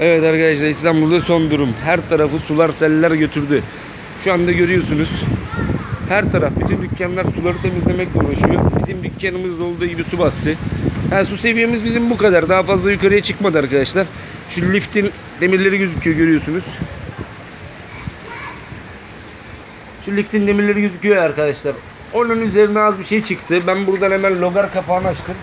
Evet arkadaşlar İstanbul'da son durum. Her tarafı sular seller götürdü. Şu anda görüyorsunuz. Her taraf bütün dükkanlar suları temizlemekle uğraşıyor. Bizim dükkanımızda olduğu gibi su bastı. Ha, su seviyemiz bizim bu kadar. Daha fazla yukarıya çıkmadı arkadaşlar. Şu liftin demirleri gözüküyor görüyorsunuz. Şu liftin demirleri gözüküyor arkadaşlar. Onun üzerine az bir şey çıktı. Ben buradan hemen logar kapağını açtım.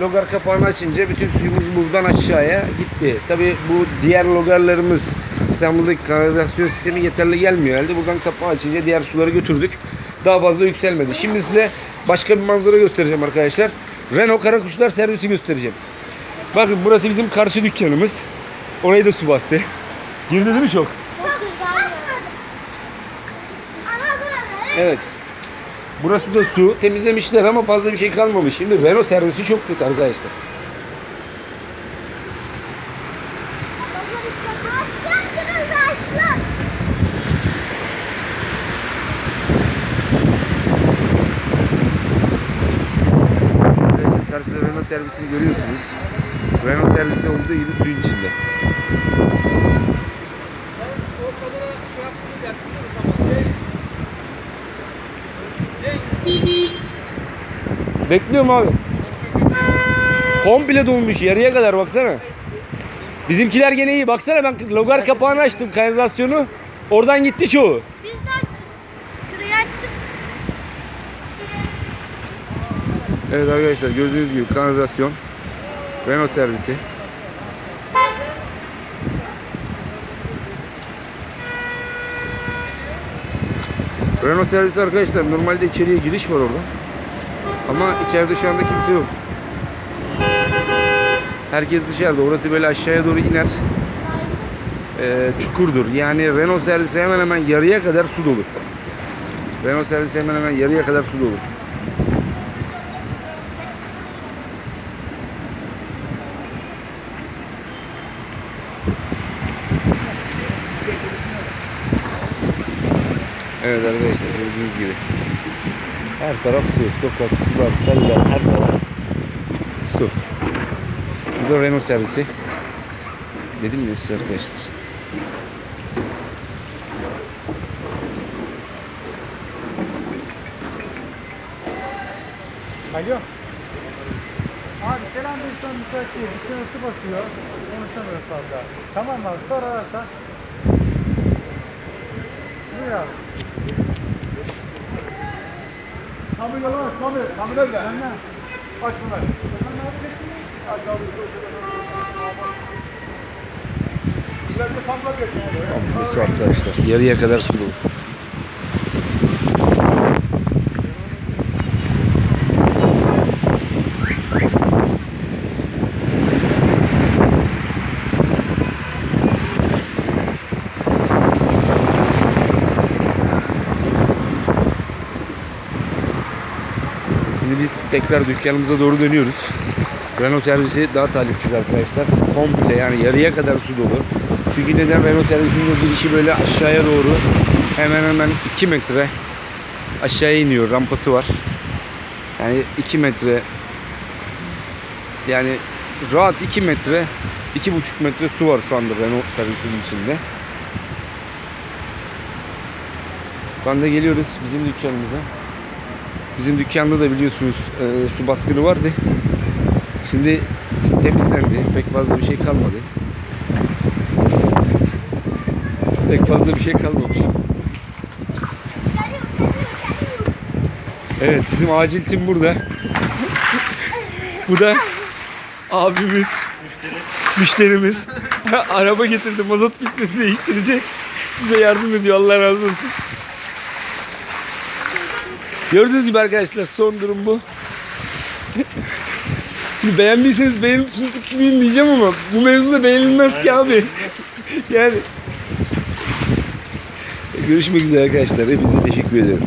Logar kapağını açınca bütün suyumuz buradan aşağıya gitti. Tabi bu diğer logarlarımız İstanbul'daki kanalizasyon sistemi yeterli gelmiyor herhalde. Buradan kapağı açınca diğer suları götürdük. Daha fazla yükselmedi. Şimdi size başka bir manzara göstereceğim arkadaşlar. Renault Karakuşlar servisi göstereceğim. Bakın burası bizim karşı dükkanımız. Orayı da su bastı. Girdi değil mi çok? Evet. Burası da su. Temizlemişler ama fazla bir şey kalmamış. Şimdi Renault servisi çok kötü arkadaşlar. Karşıda Renault servisini görüyorsunuz. Renault servisi olduğu gibi suyun içinde. Bekliyorum abi. Komple dolmuş yarıya kadar baksana. Bizimkiler gene iyi. Baksana ben logar kapağını açtım kanalizasyonu. Oradan gitti çoğu. Biz de açtık. Şurayı açtık. Evet arkadaşlar gördüğünüz gibi kanalizasyon. Renault servisi. Renault servisi arkadaşlar normalde içeriye giriş var orada. Ama içeride şu anda kimse yok. Herkes dışarıda. Orası böyle aşağıya doğru iner. Ee, çukurdur. Yani Renault servisi hemen hemen yarıya kadar su dolu. Renault servisi hemen hemen yarıya kadar su dolu. Evet arkadaşlar gördüğünüz gibi. Her taraf su. Sokak, sular, seller, her taraf su. Bu da Renault servisi. Dedim ya size arkadaşlar. Alo. Abi selam Beysan müsait değil. Dükkanı su basıyor. Konuşamıyoruz fazla. Tamam abi sonra ararsan. Buyur abi. Sami yola bak Sami. Sami nerede? Senden. Baş bunlar. İleride kamlar geçiyor. Komple su arkadaşlar. Yarıya kadar su biz tekrar dükkanımıza doğru dönüyoruz. Renault servisi daha talihsiz arkadaşlar. Komple yani yarıya kadar su dolu. Çünkü neden Renault servisinin o girişi böyle aşağıya doğru hemen hemen 2 metre aşağıya iniyor. Rampası var. Yani 2 metre yani rahat 2 metre 2,5 metre su var şu anda Renault servisinin içinde. Şu anda geliyoruz bizim dükkanımıza. Bizim dükkanda da biliyorsunuz e, su baskını vardı. Şimdi temizlendi. Pek fazla bir şey kalmadı. Pek fazla bir şey kalmamış. Evet bizim acil tim burada. Bu da abimiz. Müşterimiz. Araba getirdi mazot filtresi değiştirecek. Bize yardım ediyor Allah razı olsun. Gördüğünüz gibi arkadaşlar son durum bu. Şimdi beğendiyseniz beğenip tıklayın diyeceğim ama bu mevzuda beğenilmez ki abi. yani. Görüşmek üzere arkadaşlar. Hepinize teşekkür ederim.